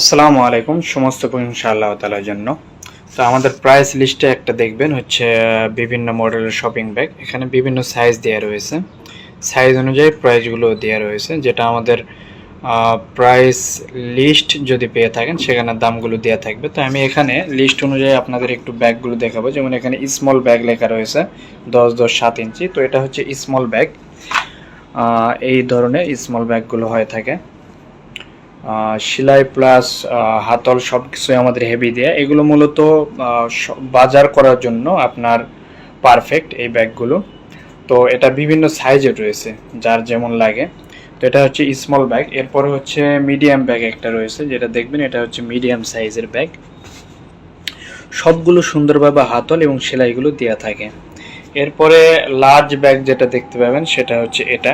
আসসালামু আলাইকুম, সমস্ত প্রশংসা আল্লাহ তালার জন্য। তো আমাদের প্রাইস লিস্টে একটা দেখবেন, হচ্ছে, বিভিন্ন মডেলের শপিং ব্যাগ এখানে বিভিন্ন সাইজ দেওয়া রয়েছে। সাইজ অনুযায়ী প্রাইসগুলো দেওয়া রয়েছে, যেটা আমাদের প্রাইস লিস্ট যদি পেয়ে থাকেন, সেখানে দামগুলো দেওয়া থাকবে। তো আমি এখানে লিস্ট অনুযায়ী আপনাদের একটু ব্যাগগুলো দেখাবো। যেমন এখানে স্মল ব্যাগ লেখা রয়েছে, দশ দশ, সাত ইঞ্চি। তো এটা হচ্ছে স্মল ব্যাগ এই ধরনের স্মল ব্যাগগুলো হয়ে থাকে। সেলাই প্লাস হাতল সব কিছুই আমাদের হেভি দেয়া। এগুলো মূলত বাজার করার জন্য আপনার পারফেক্ট এই ব্যাগগুলো। তো এটা বিভিন্ন সাইজের রয়েছে, যার যেমন লাগে। তো এটা হচ্ছে স্মল ব্যাগ এরপরে হচ্ছে মিডিয়াম ব্যাগ একটা রয়েছে, যেটা দেখবেন এটা হচ্ছে মিডিয়াম সাইজের ব্যাগ সবগুলো সুন্দরভাবে হাতল এবং সেলাইগুলো দেওয়া থাকে। এরপরে লার্জ ব্যাগ যেটা দেখতে পাবেন, সেটা হচ্ছে এটা।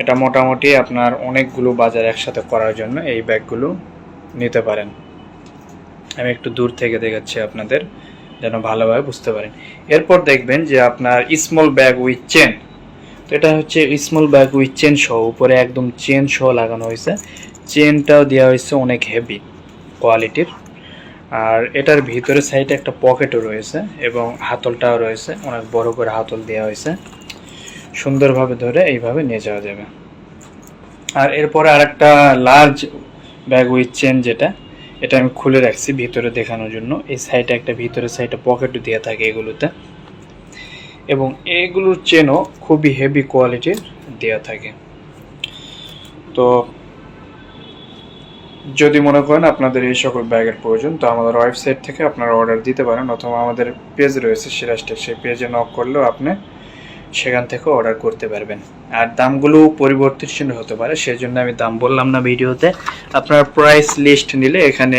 এটা মোটামুটি আপনার অনেকগুলো বাজার একসাথে করার জন্য এই ব্যাগগুলো নিতে পারেন। আমি একটু দূর থেকে দেখাচ্ছি আপনাদের, যেন ভালোভাবে বুঝতে পারেন। এরপর দেখবেন যে আপনার স্মল ব্যাগ উইথ চেন তো এটা হচ্ছে স্মল ব্যাগ উইথ চেন সহ, উপরে একদম চেন সহ লাগানো হয়েছে। চেনটাও দেওয়া হয়েছে অনেক হেভি কোয়ালিটির আর এটার ভিতরে সাইডে একটা পকেটও রয়েছে এবং হাতলটাও রয়েছে, অনেক বড় করে হাতল দেওয়া হয়েছে। সুন্দরভাবে ধরে এইভাবে নিয়ে যাওয়া যাবে। আর এরপরে আরেকটা লার্জ ব্যাগ উইথ চেন যেটা, এটা আমি খুলে রাখছি ভিতরে দেখানোর জন্য। এই সাইডে একটা ভিতরে সাইডে পকেটও দেওয়া থাকে এগুলোতে। এবং এগুলোর চেনও খুবই হেভি কোয়ালিটির দেওয়া থাকে। তো যদি মনে করেন আপনাদের এই সকল ব্যাগের প্রয়োজন, তো আমাদের ওয়েবসাইট থেকে আপনারা অর্ডার দিতে পারেন, অথবা আমাদের পেজ রয়েছে সিরাজটেক সেই পেজে নক করলেও আপনি সেখান থেকে অর্ডার করতে পারবেন। আর দামগুলো পরিবর্তনশীল হতে পারে সেই জন্য আমি দাম বললাম না ভিডিওতে। আপনার প্রাইস লিস্ট নিলে এখানে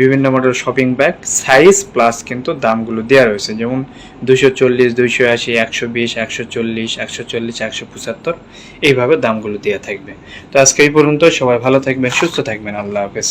বিভিন্ন model shopping bag size plus কিন্তু দামগুলো দেওয়া রয়েছে। যেমন দুশো চল্লিশ, দুইশো আশি, একশো বিশ, একশো চল্লিশ একশো চল্লিশ, একশো পঁচাত্তর, এইভাবে দামগুলো দেওয়া থাকবে। তো আজকে এই পর্যন্ত সবাই ভালো থাকবেন, সুস্থ থাকবেন। আল্লাহ হাফেজ।